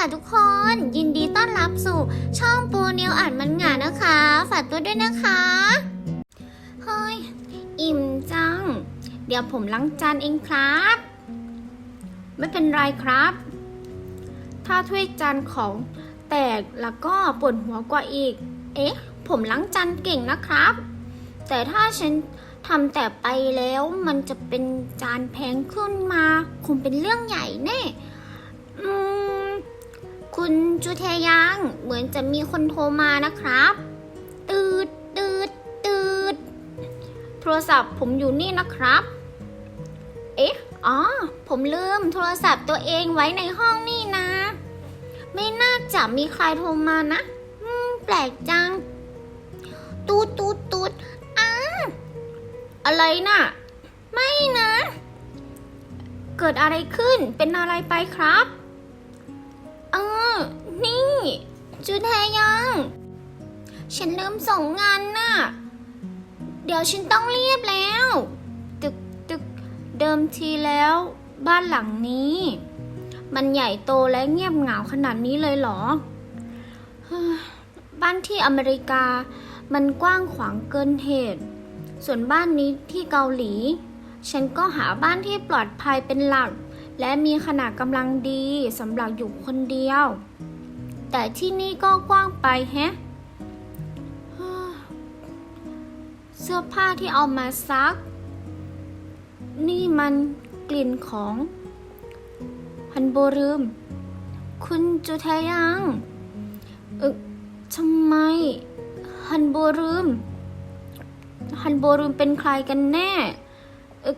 ค่ะทุกคน ยินดีต้อนรับสู่ช่องปูนิวอ่านมันงานะคะ ฝากตัวด้วยนะคะ เฮ้ย อิ่มจัง เดี๋ยวผมล้างจานเองครับ ไม่เป็นไรครับ ถ้าถ้วยจานของแตกแล้วก็ปวดหัวกว่าอีก เอ๊ะ ผมล้างจานเก่งนะครับ แต่ถ้าฉันทำแต่ไปแล้วมันจะเป็นจานแพงขึ้นมา คงเป็นเรื่องใหญ่แน่ อืม คุณจูเทยังเหมือนจะมีคนโทรมานะครับ ตืดตืดตืดโทรศัพท์ผมอยู่นี่นะครับ เอ๊ะ อ๋อ ผมลืมโทรศัพท์ตัวเองไว้ในห้องนี่นะ ไม่น่าจะมีใครโทรมานะแปลกจัง ตูดตูดตูดอ้าอะไรน่ะ ไม่นะ เกิดอะไรขึ้นเป็นอะไรไปครับ จูแทยัง ฉันลืมส่งงานน่ะ เดี๋ยวฉันต้องรีบแล้ว ตึกตึกเดิมทีแล้ว บ้านหลังนี้ มันใหญ่โตและเงียบเหงาขนาดนี้เลยเหรอ บ้านที่อเมริกา มันกว้างขวางเกินเหตุ ส่วนบ้านนี้ที่เกาหลี ฉันก็หาบ้านที่ปลอดภัยเป็นหลัก และมีขนาดกำลังดีสำหรับอยู่คนเดียว แต่ที่นี่ก็กว้างไปแฮะ เสื้อผ้าที่เอามาซัก นี่มันกลิ่นของฮันโบรืม คุณจุทายังเออทำไมฮันโบรืมฮันโบรืมเป็นใครกันแน่เออ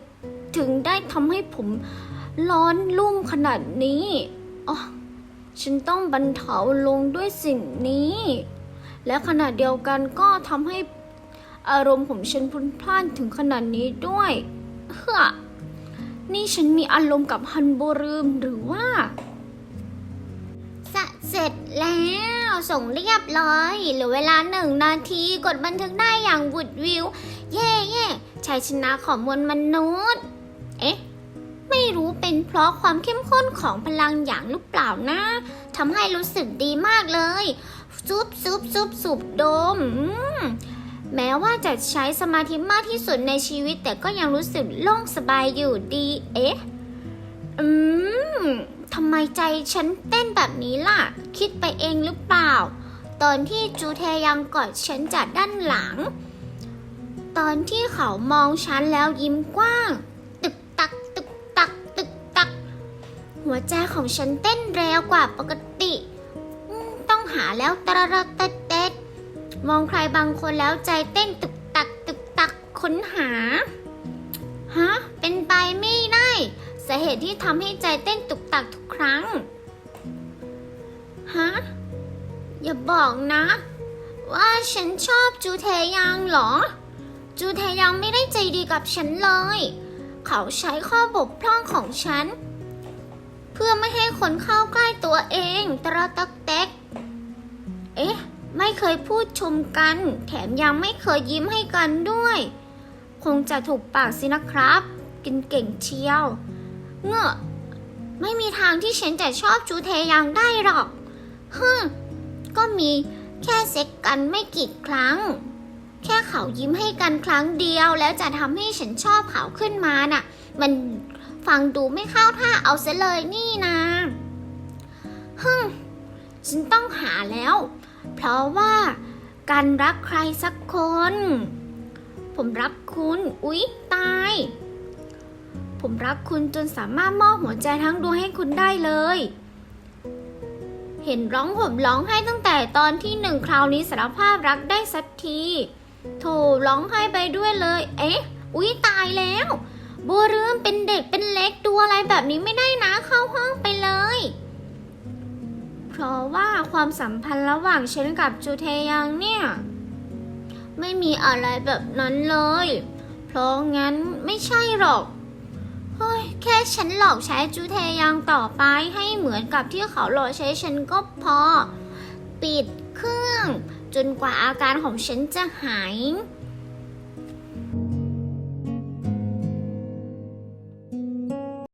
ถึงได้ทำให้ผมร้อนรุ่มขนาดนี้อ๋อ ฉันต้องบรรเทาลงด้วยสิ่งนี้ และขณะเดียวกันก็ทำให้อารมณ์ของฉันพลุนพล่านถึงขนาดนี้ด้วยเฮ้อนี่ฉันมีอารมณ์กับฮันโบรืมหรือว่าสะเสร็จแล้วส่งเรียบร้อยเหลือเวลาหนึ่งนาทีกดบันทึกได้อย่างบุดวิว เย่เย่ชัยชนะของมวลมนุษย์ เอ๊ะ ไม่รู้เป็นเพราะความเข้มข้นของพลังอย่างหรือเปล่านะทำให้รู้สึกดีมากเลยซุบซุบซุบซุบโดมมแม้ว่าจะใช้สมาธิมากที่สุดในชีวิต แต่ก็ยังรู้สึกโล่งสบายอยู่ดี เอ๊ะ อืมทำไมใจฉันเต้นแบบนี้ล่ะ คิดไปเองหรือเปล่า ตอนที่จูเทยังกอดฉันจากด้านหลัง ตอนที่เขามองฉันแล้วยิ้มกว้าง หัวใจของฉันเต้นเร็วกว่าปกติต้องหาแล้วตระระเตดเตดมองใครบางคนแล้วใจเต้นตึกตักตึกตักค้นหาฮะเป็นไปไม่ได้สาเหตุที่ทำให้ใจเต้นตุกตักทุกครั้งฮะอย่าบอกนะ ว่าฉันชอบจูเทยังหรอ จูเทยังไม่ได้ใจดีกับฉันเลย เขาใช้ข้อบกพร่องของฉัน พื่อไม่ให้คนเข้าใกล้ตัวเองตระตักเต็ก เอ๊ะ ไม่เคยพูดชมกัน แถมยังไม่เคยยิ้มให้กันด้วย คงจะถูกปากสินะครับ กินเก่งเชียว เงอะไม่มีทางที่ฉันจะชอบจูเทยังได้หรอกฮึมก็มีแค่เซ็กกันไม่กี่ครั้ง แค่เขายิ้มให้กันครั้งเดียวแล้วจะทำให้ฉันชอบเขาขึ้นมาน่ะ มัน ฟังดูไม่เข้าท่าเอาซะเลยนี่นะฮึมฉันต้องหาแล้ว เพราะว่าการรักใครสักคน ผมรักคุณ อุ๊ย ตาย ผมรักคุณจนสามารถมอบหัวใจทั้งดวงให้คุณได้เลย เห็นร้องผมร้องไห้ตั้งแต่ตอนที่หนึ่งคราวนี้สารภาพรักได้สักที โถร้องไห้ไปด้วยเลย เอ๊ะ อุ๊ย ตายแล้ว บัวเรื่มเป็นเด็กเป็นเล็กดูอะไรแบบนี้ไม่ได้นะเข้าห้องไปเลย เพราะว่าความสัมพันธ์ระหว่างฉันกับจูเทยังเนี่ย ไม่มีอะไรแบบนั้นเลย เพราะงั้นไม่ใช่หรอกเฮ้ยแค่ฉันหลอกใช้จูเทยังต่อไปให้เหมือนกับที่เขาหลอกใช้ฉันก็พอ ปิดเครื่อง จนกว่าอาการของฉันจะหาย